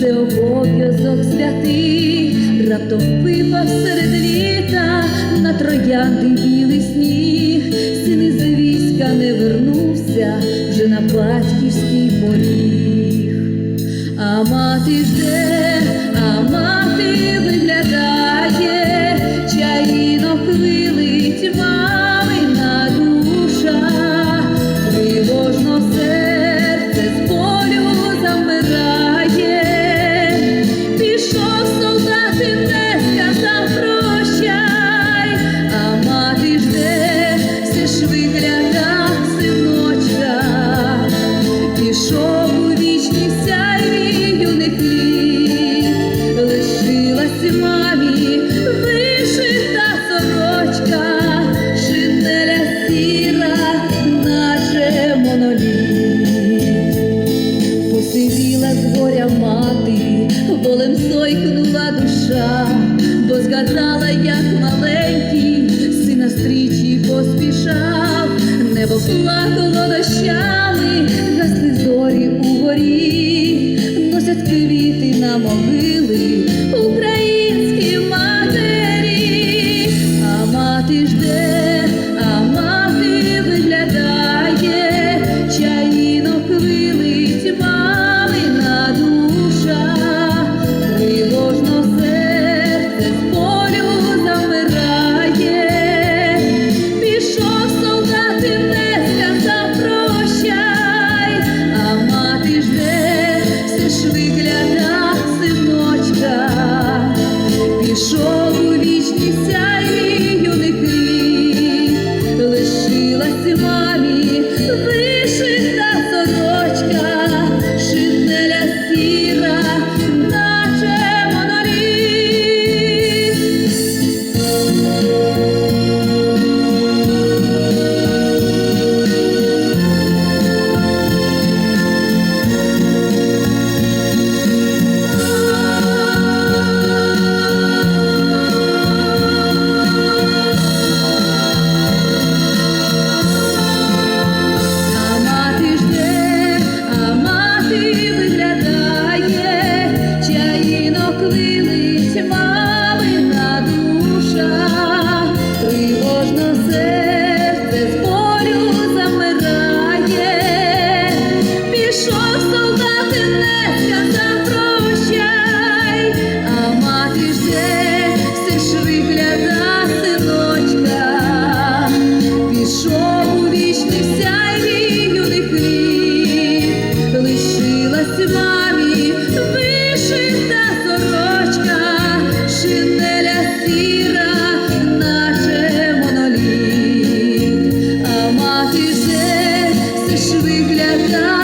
це обов'язок святий, раптом випав серед літа на троянди білий сніг, син із війська не вернувся вже на батьківський поріг. А мати жде, а мати виглядає, плакало дощами, гасли зорі угорі, носять квіти на могили виглядає.